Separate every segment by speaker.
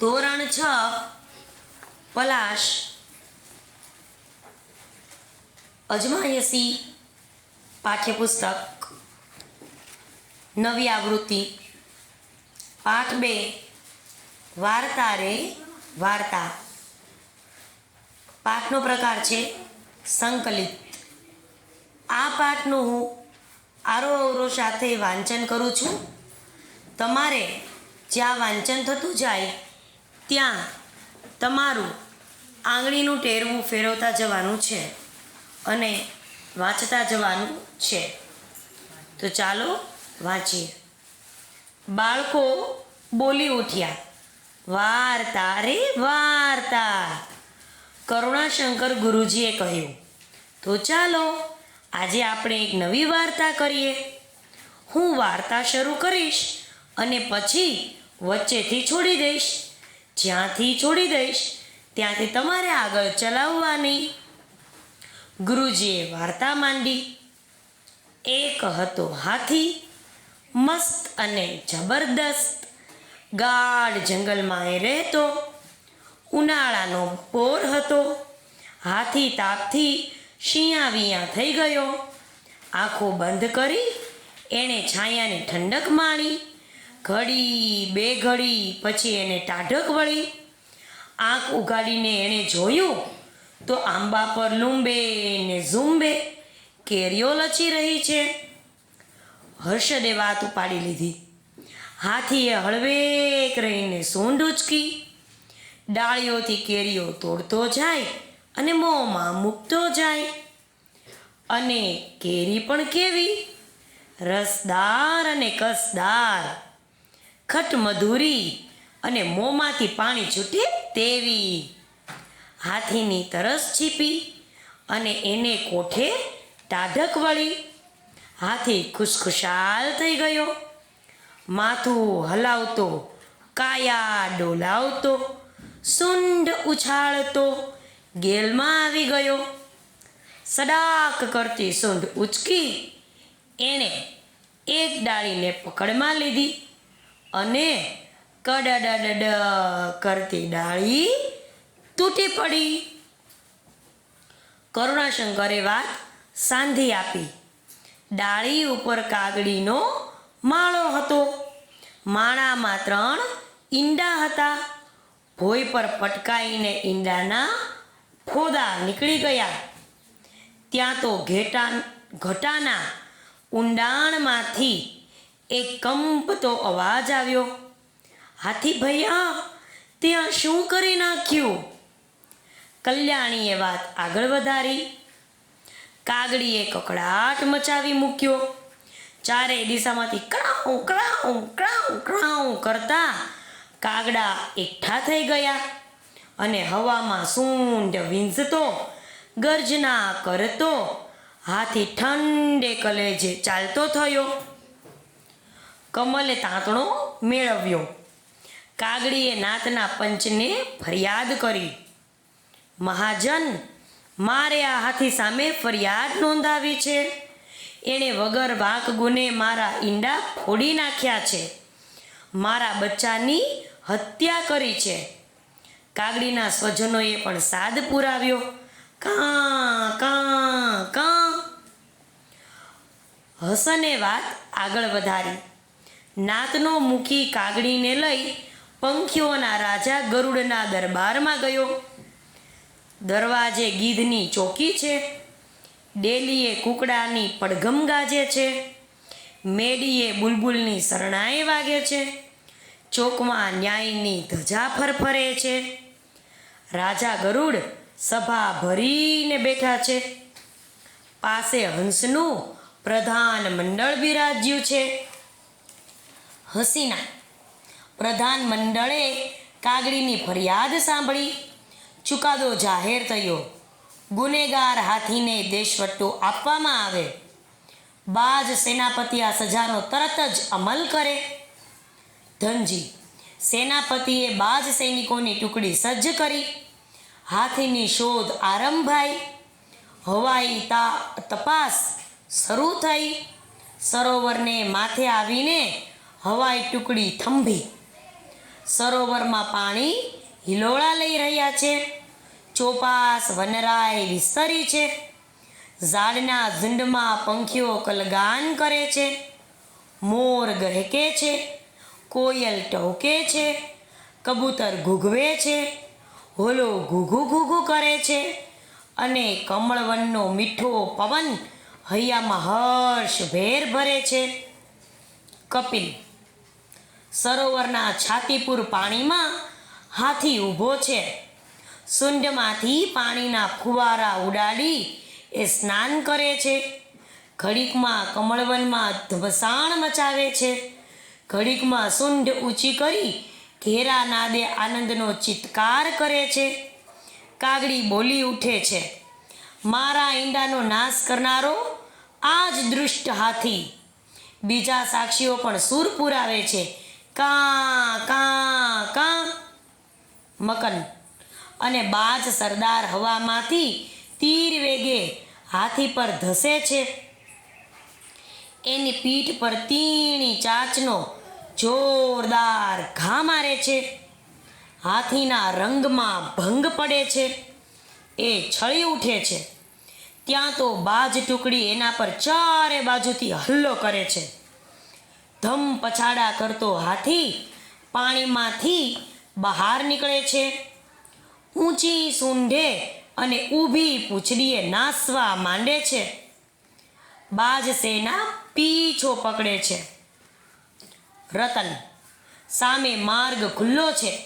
Speaker 1: ધોરણ છ, પલાશ. અજમાયસી પાઠ્યપુસ્તક. નવી આવૃત્તિ. પાઠ બે, વાર્તા રે વાર્તા. પાઠનો પ્રકાર છે સંકલિત. આ પાઠનું હું આરો અવરો સાથે વાંચન કરું છું. તમારે જ્યાં વાંચન થતું જાય ત્યાં તમારું આંગળીનું ટેરવું ફેરવતા જવાનું છે અને વાંચતા જવાનું છે. તો ચાલો વાંચીએ. બાળકો બોલી ઉઠ્યા. વાર્તા રે, વાર્તા. કરુણાશંકર ગુરુજીએ કહ્યું, તો ચાલો આજે આપણે એક નવી વાર્તા કરીએ. હું વાર્તા શરૂ કરીશ અને પછી વચ્ચેથી છોડી દઈશ. જ્યાંથી છોડી દઈશ, ત્યાંથી તમારે આગળ ચલાવવાની. ગુરુજીએ વાર્તા માંડી. એક હતો હાથી, મસ્ત અને જબરદસ્ત. ગાઢ જંગલમાં એ રહેતો. ઉનાળાનો પોર હતો. હાથી તાપથી શિયા વિયા થઈ ગયો. આંખો બંધ કરી, એણે છાયાની ઠંડક માણી. ઘડી, બે ઘડી, પછી એને ટાઢક વળી આંખ ઉગાડીને એણે જોયું તો આંબા પર લૂંબે ને ઝૂંબે કેરીઓ લચી રહી છે. હર્ષદે વાત ઉપાડી લીધી. હાથીએ હળવેક રહીને સૂંઢ ઉચકી. ડાળીઓથી કેરીઓ તોડતો જાય અને મોંમાં મૂકતો જાય. અને કેરી પણ કેવી? રસદાર અને કસદાર. ખટ મધુરી અને મોંમાંથી પાણી છૂટે તેવી. હાથીની તરસ છીપી અને એને કોઠે ટાઢક વળી. હાથી ખુશખુશાલ થઈ ગયો. માથું હલાવતો, કાયા ડોલાવતો સુંડ ઉછાળતો ગેલમાં આવી ગયો. સડાક કરતી સૂંઢ ઉચકી, એણે એક ડાળીને પકડમાં લીધી. અને કડડડ કરતી ડાળી તૂટી પડી. કરુણાશંકરે વાત સાંધી આપી. ડાળી ઉપર કાગડીનો માળો હતો. માળામાં ત્રણ ઈંડા હતા. ભોય પર પટકાઈને ઈંડાના ખોદા નીકળી ગયા. ત્યાં તો ઘેટા ઘટાના ઊંડાણમાંથી એક કંપતો અવાજ આવ્યો. હાથી ભૈયા, ત્યાં શું કરી નાખ્યું? કલ્યાણીએ વાત આગળ વધારી. કાગડીએ કકડાટ મચાવી મૂક્યો. ચારે દિશામાંથી ક્રાઉ ક્રાઉ ક્રાઉ ક્રાઉ કરતા કાગડા એકઠા થઈ ગયા અને હવામાં સૂંઢ વીંઝતો, ગર્જના કરતો, હાથી ઠંડે કલેજે ચાલતો થયો. કમલે તાંતણો મેળવ્યો. કાગડીએ નાતના પંચને ફરિયાદ કરી. મહાજન, મારે આ હાથી સામે ફરિયાદ નોંધાવી છે. એણે વગર વાંક ગુને મારા ઈંડા ફોડી નાખ્યા છે. મારા બચ્ચાની હત્યા કરી છે. કાગડીના સ્વજનોએ પણ સાદ પુરાવ્યો. કાં કાં કાં. હસને વાત આગળ વધારી. નાતનો મુખી કાગડીને લઈ પંખીઓના રાજા ગરુડના દરબારમાં ગયો. દરવાજે ગીધની ચોકી છે, ડેલીએ કુકડાની પડઘમ ગાજે છે, મેડીએ બુલબુલની શરણાએ વાગે છે, ચોકમાં ન્યાયની ધજા ફરફરે છે. રાજા ગરુડ સભા ભરીને બેઠા છે. પાસે હંસનું પ્રધાન મંડળ બિરાજ્યું છે. હસીના. પ્રધાન મંડળે કાગડીની ફરિયાદ સાંભળી. ચુકાદો જાહેર થયો. ગુનેગાર હાથીને દેશવટ્ટો આપવામાં આવે. બાજ સેનાપતિ આ સજાનો તરત જ અમલ કરે. ધનજી, સેનાપતિએ બાજ સૈનિકોની ટુકડી સજ્જ કરી. હાથીની શોધ આરંભાઈ. હવાઈ તા, તપાસ શરૂ થઈ. સરોવરને માથે આવીને હવાઈ ટુકડી થંભી. સરોવરમાં પાણી હિલોળા લઈ રહ્યા છે. ચોપાસ વનરાય વિસ્તરી છે. ઝાડના ઝુંડમાં પંખીઓ કલગાન કરે છે. મોર ગહેકે છે. કોયલ ટહુકે છે. કબૂતર ઘૂઘવે છે. હોલો ઘૂઘુ ઘૂઘુ કરે છે. અને કમળવનનો મીઠો પવન હૈયામાં હર્ષ ભેર ભરે છે. કપિલ સરોવરના છાતીપુર પાણીમાં હાથી ઊભો છે. સુંડમાંથી પાણીના ફુવારા ઉડાડી એ સ્નાન કરે છે. ઘડીકમાં કમળવનમાં ધવસાણ મચાવે છે. ઘડીકમાં સુંઢ ઊંચી કરી ઘેરા નાદે આનંદનો ચિત્કાર કરે છે. કાગડી બોલી ઉઠે છે, મારા ઈંડાનો નાશ કરનારો આ જ દૃષ્ટ હાથી. બીજા સાક્ષીઓ પણ સૂર પુરાવે છે કા કા કા? મકન. અને બાજ સરદાર હવામાંથી તીર વેગે હાથી પર ધસે છે. એની પીઠ પર તીણી ચાંચનો જોરદાર ઘા મારે છે. હાથીના રંગમાં ભંગ પડે છે. એ છળી ઉઠે છે. ત્યાં તો બાજ ટુકડી એના પર ચારે બાજુથી હલ્લો કરે છે. ધમ પછાડા કરતો હાથી પાણીમાંથી બહાર નીકળે છે. ઊંચી સૂંઢે અને ઊભી પૂંછડીએ નાસવા માંડે છે. બાજ સેના પીછો પકડે છે. રતન સામે માર્ગ ખુલ્લો છે.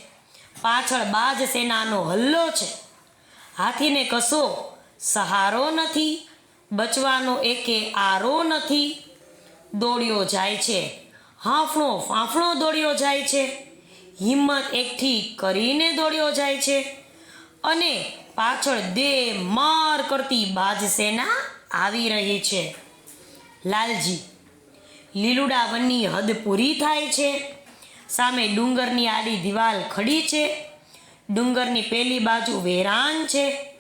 Speaker 1: પાછળ બાજ સેનાનો હલ્લો છે. હાથીને કશો સહારો નથી. બચવાનો એકે આરો નથી. દોડ્યો જાય છે. હાંફળો ફાંફણો દોડ્યો જાય છે. હિંમત એકઠી કરીને દોડ્યો જાય છે. અને પાછળ દે માર કરતી બાજ સેના આવી રહી છે. લાલજી લીલુડા વનની હદ પૂરી થાય છે. સામે ડુંગરની આડી દિવાલ ખડી છે. ડુંગરની પેલી બાજુ વેરાન છે.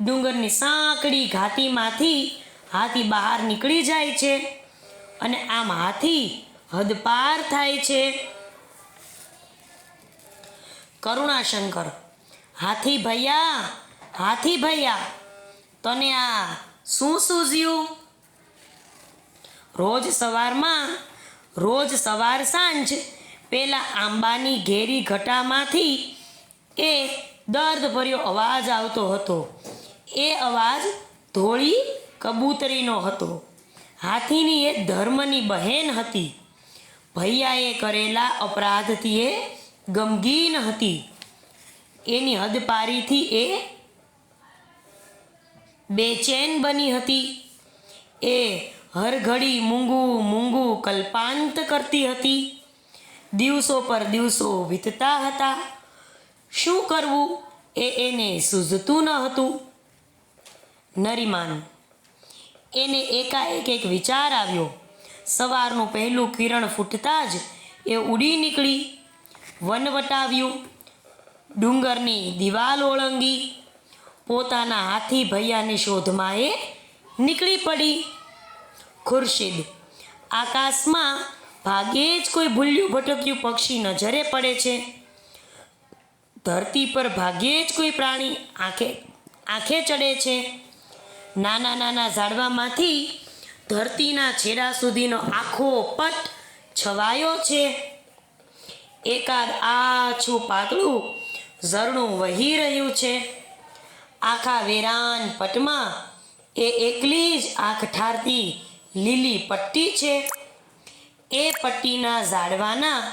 Speaker 1: ડુંગરની સાંકડી ઘાટીમાંથી હાથી બહાર નીકળી જાય છે. અને આમ હાથી હદ પાર થાય છે. કરુણાશંકર, હાથી ભૈયા હાથી ભૈયા, તને આ શું સૂઝ્યું? રોજ સવારમાં, રોજ સવાર સાંજ, પેલા આંબાની ઘેરી ઘટામાંથી એ દર્દભર્યો અવાજ આવતો હતો. એ અવાજ ધોળી કબૂતરીનો હતો. હાથીની એ ધર્મની બહેન હતી. ભૈયાએ કરેલા અપરાધથી એ ગમગીન હતી. એની હદપારીથી એ બેચેન બની હતી. એ હરઘડી મૂંગું મૂંગું કલ્પાંત કરતી હતી. દિવસો પર દિવસો વીતતા હતા. શું કરવું? એ એને સૂઝતું ન હતું. નરીમાન, એને એકાએક એક વિચાર આવ્યો. સવારનું પહેલું કિરણ ફૂટતા જ એ ઉડી નીકળી. વન વટાવ્યું. ડુંગરની દિવાલ ઓળંગી. પોતાના હાથી ભૈયાની શોધમાં એ નીકળી પડી. ખુરશીદ, આકાશમાં ભાગ્યે જ કોઈ ભૂલ્યું ભટક્યું પક્ષી નજરે પડે છે. ધરતી પર ભાગ્યે જ કોઈ પ્રાણી આંખે આંખે ચડે છે. નાના નાના ઝાડવામાંથી ધરતીના છેડા સુધીનો આખો પટ છવાયો છે. એકાદ આછું પાતળું ઝરણું વહી રહ્યું છે. આખા વેરાન પટમાં એ એકલી જ આંખ ઠારતી લીલી પટ્ટી છે. એ પટ્ટીના ઝાડવાના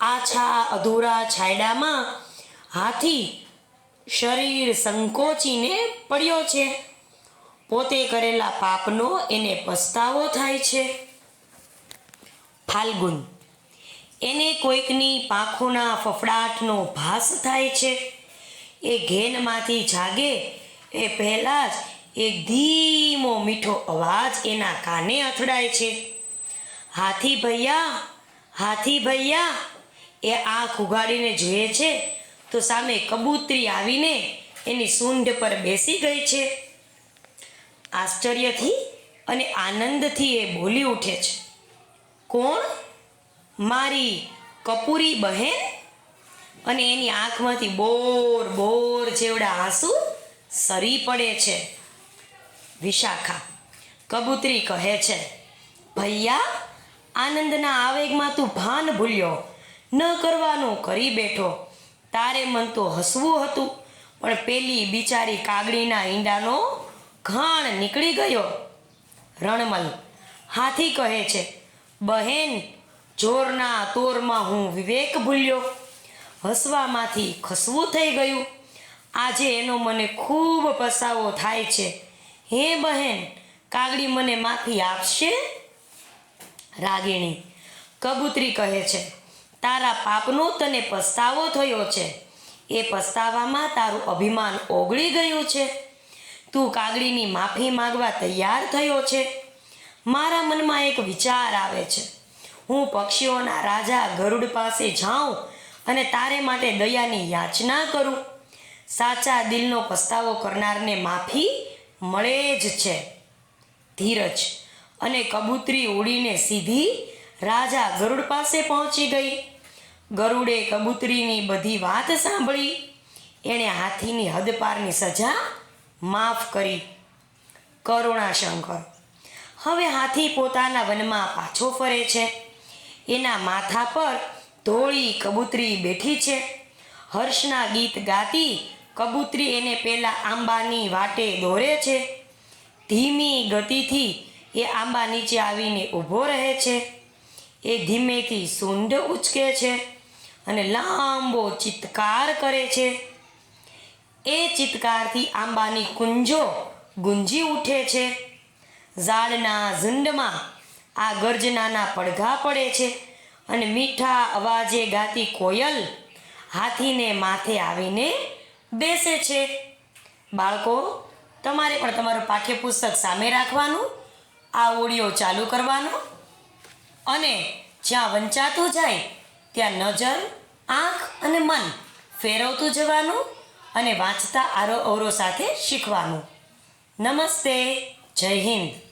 Speaker 1: આછા અધૂરા છાયડામાં હાથી શરીર સંકોચીને પડ્યો છે. પોતે કરેલા પાપનો એને પસ્તાવો થાય છે. ફાલ્ગુન, એને કોઈકની પાંખોના ફફડાટનો ભાસ થાય છે. એ ઘેનમાંથી જાગે, એ પહેલાં જ એક ધીમો મીઠો અવાજ એના કાને અથડાય છે. હાથી ભૈયા હાથી ભૈયા, એ આંખ ઉગાડીને જોઈએ છે, તો સામે કબૂતરી આવીને એની સૂંઢ પર બેસી ગઈ છે. આશ્ચર્યથી અને આનંદથી એ બોલી ઉઠે છે. કોણ? મારી કપૂરી બહેન અને એની આંખમાંથી બોર બોર જેવડા આંસુ સરી પડે છે. વિશાખા કબૂતરી કહે છે, ભૈયા, આનંદના આવેગમાં તું ભાન ભૂલ્યો. ન કરવાનું કરી બેઠો. તારે મન તો હસવું હતું, પણ પેલી બિચારી કાગડીના ઈંડાનો ઘાણ નીકળી ગયો. રણમલ હાથી કહે છે, બહેન, જોરના તોરમાં હું વિવેક ભૂલ્યો. હસવામાંથી ખસવું થઈ ગયું. આજે એનો મને ખૂબ પસાવો થાય છે. હે બહેન, કાગડી મને માફી આપશે? રાગીણી કબૂતરી કહે છે, તારા પાપનો તને પસ્તાવો થયો છે. એ પસ્તાવામાં તારું અભિમાન ઓગળી ગયું છે. તું કાગડીની માફી માંગવા તૈયાર થયો છે? મારા મનમાં એક વિચાર આવે છે. હું પક્ષીઓના રાજા ગરુડ પાસે જાઉં અને તારે માટે દયાની યાચના કરું. સાચા દિલનો પસ્તાવો કરનારને માફી મળે જ છે. ધીરજ અને કબૂતરી ઉડીને સીધી રાજા ગરુડ પાસે પહોંચી ગઈ. ગરુડે કબૂતરીની બધી વાત સાંભળી. એણે હાથીની હદપારની સજા માફ કરી. કરુણાશંકર હવે હાથી પોતાના વનમાં પાછો ફરે છે. એના માથા પર ધોળી કબૂતરી બેઠી છે. હર્ષના ગીત ગાતી કબૂતરી એને પહેલાં આંબાની વાટે દોરે છે. ધીમી ગતિથી એ આંબા નીચે આવીને ઊભો રહે છે. એ ધીમેથી સૂંઢ ઉચકે છે અને લાંબો ચિત્કાર કરે છે. એ ચિત્કારથી આંબાની કુંજો ગુંજી ઉઠે છે. ઝાડના ઝુંડમાં આ ગર્જનાના પડઘા પડે છે અને મીઠા અવાજે ગાતી કોયલ હાથીને માથે આવીને બેસે છે. બાળકો, તમારે પણ તમારું પાઠ્યપુસ્તક સામે રાખવાનું, આ ઓડિયો ચાલુ કરવાનો અને જ્યાં વંચાતું જાય ત્યાં નજર, આંખ અને મન ફેરવતું જવાનું. અને વાંચતા આરો અવરો સાથે શીખવાનું. નમસ્તે જય હિન્દ.